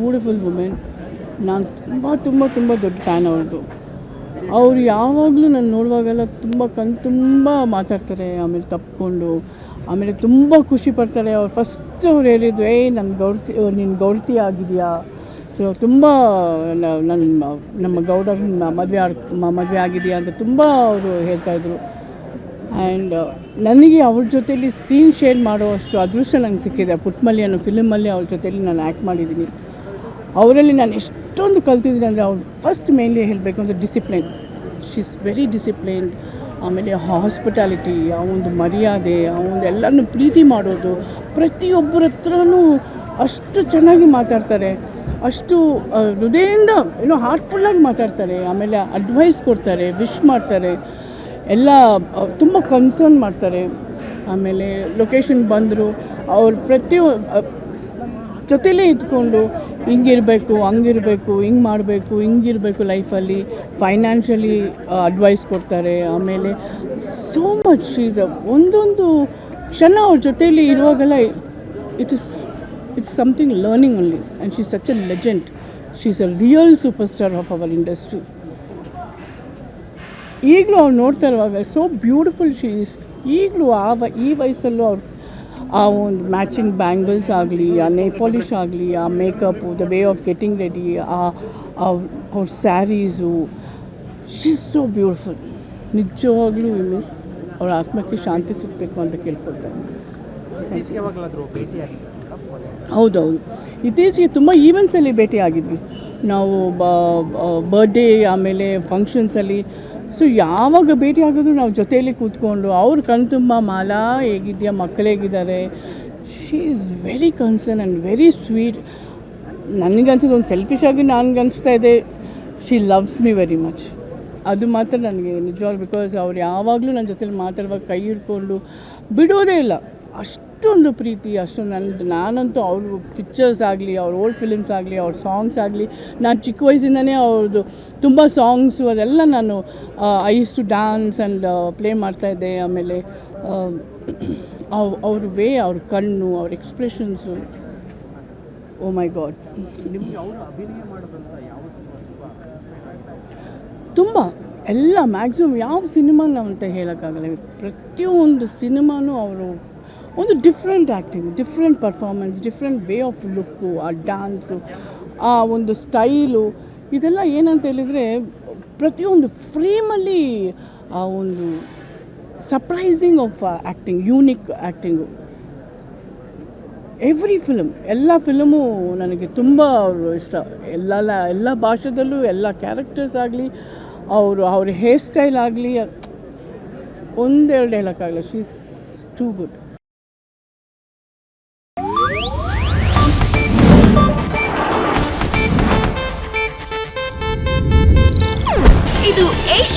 Beautiful women ನಾನು ತುಂಬ ತುಂಬ ತುಂಬ ದೊಡ್ಡ ಫ್ಯಾನ್ ಅವ್ರದ್ದು ಅವರು ಯಾವಾಗಲೂ ನಾನು ನೋಡುವಾಗೆಲ್ಲ ತುಂಬ ಕಣ್ ತುಂಬ ಮಾತಾಡ್ತಾರೆ, ಆಮೇಲೆ ತಪ್ಪಿಕೊಂಡು ಆಮೇಲೆ ತುಂಬ ಖುಷಿ ಪಡ್ತಾರೆ. ಅವ್ರು ಫಸ್ಟ್ ಅವ್ರು ಹೇಳಿದ್ರು ಏಯ್ ನನ್ನ ಗೌಡತಿ ನಿನ್ನ ಗೌರ್ತಿ ಆಗಿದೆಯಾ? ಸೊ ತುಂಬ ನನ್ನ ನಮ್ಮ ಗೌಡ ಮದುವೆ ಆಡ್ ಮದುವೆ ಆಗಿದೆಯಾ ಅಂತ ತುಂಬ ಅವರು ಹೇಳ್ತಾಯಿದ್ರು ಆ್ಯಂಡ್ ನನಗೆ ಅವ್ರ ಜೊತೆಯಲ್ಲಿ ಸ್ಕ್ರೀನ್ ಶೇರ್ ಮಾಡುವಷ್ಟು ಅದೃಷ್ಟ ನಂಗೆ ಸಿಕ್ಕಿದೆ. ಪುಟ್ಮಲ್ಲಿ ಅನ್ನೋ ಫಿಲಮಲ್ಲಿ ಅವ್ರ ಜೊತೆಯಲ್ಲಿ ನಾನು ಆ್ಯಕ್ಟ್ ಮಾಡಿದ್ದೀನಿ. ಅವರಲ್ಲಿ ನಾನು ಎಷ್ಟೊಂದು ಕಲ್ತಿದ್ದೀನಿ ಅಂದರೆ ಅವ್ರು ಫಸ್ಟ್ ಮೇನ್ಲಿ ಹೇಳಬೇಕು ಅಂದರೆ discipline she is very disciplined ಆಮೇಲೆ ಹಾಸ್ಪಿಟಾಲಿಟಿ ಆ ಒಂದು ಮರ್ಯಾದೆ, ಆ ಒಂದು ಎಲ್ಲರನ್ನು ಪ್ರೀತಿ ಮಾಡೋದು. ಪ್ರತಿಯೊಬ್ಬರ ಹತ್ರನೂ ಅಷ್ಟು ಚೆನ್ನಾಗಿ ಮಾತಾಡ್ತಾರೆ. ಅಷ್ಟು ಹೃದಯದಿಂದ ಏನೋ ಹಾರ್ಟ್ಫುಲ್ಲಾಗಿ ಮಾತಾಡ್ತಾರೆ. ಆಮೇಲೆ ಅಡ್ವೈಸ್ ಕೊಡ್ತಾರೆ ವಿಶ್ ಮಾಡ್ತಾರೆ. ಎಲ್ಲ ತುಂಬ ಕನ್ಸರ್ನ್ ಮಾಡ್ತಾರೆ. ಆಮೇಲೆ ಲೊಕೇಶನ್ ಬಂದರು. ಅವ್ರು ಪ್ರತಿಯೊ ಜೊತೆಲೇ ಇದ್ಕೊಂಡು ಹಿಂಗಿರಬೇಕು, ಹಂಗಿರಬೇಕು, ಹಿಂಗೆ ಮಾಡಬೇಕು, ಹಿಂಗಿರಬೇಕು ಲೈಫಲ್ಲಿ. ಫೈನಾನ್ಷಿಯಲಿ ಅಡ್ವೈಸ್ ಕೊಡ್ತಾರೆ. ಆಮೇಲೆ ಸೋ ಮಚ್ ಈಸ್ ಒಂದೊಂದು ಕ್ಷಣ ಅವ್ರ ಜೊತೆಯಲ್ಲಿ ಇರುವಾಗೆಲ್ಲ it is it's something learning only and she's such a legend she's is a real super star of our industry ಈಗಲೂ ಅವ್ರು ನೋಡ್ತಾ ಇರುವಾಗ ಸೋ ಬ್ಯೂಟಿಫುಲ್ ಶೀಸ್ ಈಗಲೂ ಆ ಈ ವಯಸ್ಸಲ್ಲೂ ಅವ್ರು ಆ ಒಂದು ಮ್ಯಾಚಿಂಗ್ ಬ್ಯಾಂಗಲ್ಸ್ ಆಗಲಿ ಆ ನೇಲ್ ಪಾಲಿಷ್ ಆಗಲಿ ಆ makeup the way of getting ready ಆ ಅವ್ರ ಸ್ಯಾರೀಸು ಶಿ ಸೋ ಬ್ಯೂಟಿಫುಲ್ ನಿಜವಾಗ್ಲೂ ಮಿಸ್ ಅವ್ರ ಆತ್ಮಕ್ಕೆ ಶಾಂತಿ ಸಿಗಬೇಕು ಅಂತ ಭೇಟಿಯಾಗಿದ್ದೀರಾ ಹೌದೌದು. ಇತ್ತೀಚೆಗೆ ತುಂಬ ಈವೆಂಟ್ಸಲ್ಲಿ ಭೇಟಿ ಆಗಿದ್ವಿ ನಾವು ಬರ್ಡೇ ಆಮೇಲೆ ಫಂಕ್ಷನ್ಸಲ್ಲಿ ಸೊ ಯಾವಾಗ ಭೇಟಿ ಆಗೋದು ನಾವು ಜೊತೆಯಲ್ಲಿ ಕೂತ್ಕೊಂಡು ಅವ್ರ ಕಣ್ ತುಂಬ ಮಾಲಾ ಹೇಗಿದೆಯಾ ಮಕ್ಕಳು ಹೇಗಿದ್ದಾರೆ? She is very concern and very sweet ನನಗನ್ಸೋದು ಒಂದು ಸೆಲ್ಫಿಶ್ ಆಗಿ ನನಗನ್ನಿಸ್ತಾ ಇದೆ. She loves me very much ಅದು ಮಾತ್ರ ನನಗೆ ನಿಜವಾಗ್ಲೂ ಬಿಕಾಸ್ ಅವ್ರು ಯಾವಾಗಲೂ ನನ್ನ ಜೊತೇಲಿ ಮಾತಾಡುವಾಗ ಕೈ ಹಿಡ್ಕೊಂಡು ಬಿಡೋದೇ ಇಲ್ಲ. ಅಷ್ಟೊಂದು ಪ್ರೀತಿ ಅಷ್ಟು ನನ್ನ ನಾನಂತೂ ಅವ್ರ ಪಿಕ್ಚರ್ಸ್ ಆಗಲಿ ಅವ್ರ ಓಲ್ಡ್ ಫಿಲಿಮ್ಸ್ ಆಗಲಿ ಅವ್ರ ಸಾಂಗ್ಸ್ ಆಗಲಿ ನಾನು ಚಿಕ್ಕ ವಯಸ್ಸಿಂದನೇ ಅವ್ರದ್ದು ತುಂಬ ಸಾಂಗ್ಸು ಅದೆಲ್ಲ ನಾನು I use to dance and play ಮಾಡ್ತಾಯಿದ್ದೆ ಆಮೇಲೆ ಅವ್ರ ವೇ ಅವ್ರ ಕಣ್ಣು ಅವ್ರ ಎಕ್ಸ್ಪ್ರೆಷನ್ಸು ಓ ಮೈ ಗಾಡ್ ತುಂಬ ಎಲ್ಲ ಮ್ಯಾಕ್ಸಿಮಮ್ ಯಾವ ಸಿನಿಮಾ ಅಂತ ಹೇಳೋಕ್ಕಾಗಲ್ಲ. ಪ್ರತಿಯೊಂದು ಸಿನಿಮಾನೂ ಅವರು ಒಂದು different acting different performance different way of look ಆ ಡ್ಯಾನ್ಸು ಆ ಒಂದು ಸ್ಟೈಲು ಇದೆಲ್ಲ ಏನಂತ ಹೇಳಿದರೆ ಪ್ರತಿಯೊಂದು ಫ್ರೇಮಲ್ಲಿ ಆ ಒಂದು surprising of acting unique acting every film ಎಲ್ಲ ಫಿಲಮು ನನಗೆ ತುಂಬ ಇಷ್ಟ. ಎಲ್ಲ ಎಲ್ಲ ಭಾಷೆದಲ್ಲೂ, ಎಲ್ಲ ಕ್ಯಾರೆಕ್ಟರ್ಸ್ ಆಗಲಿ, ಅವರು, ಅವ್ರ ಹೇರ್ ಸ್ಟೈಲ್ ಆಗಲಿ, ಒಂದೆರಡು ಹೇಳೋಕ್ಕಾಗಲ್ಲ she's too good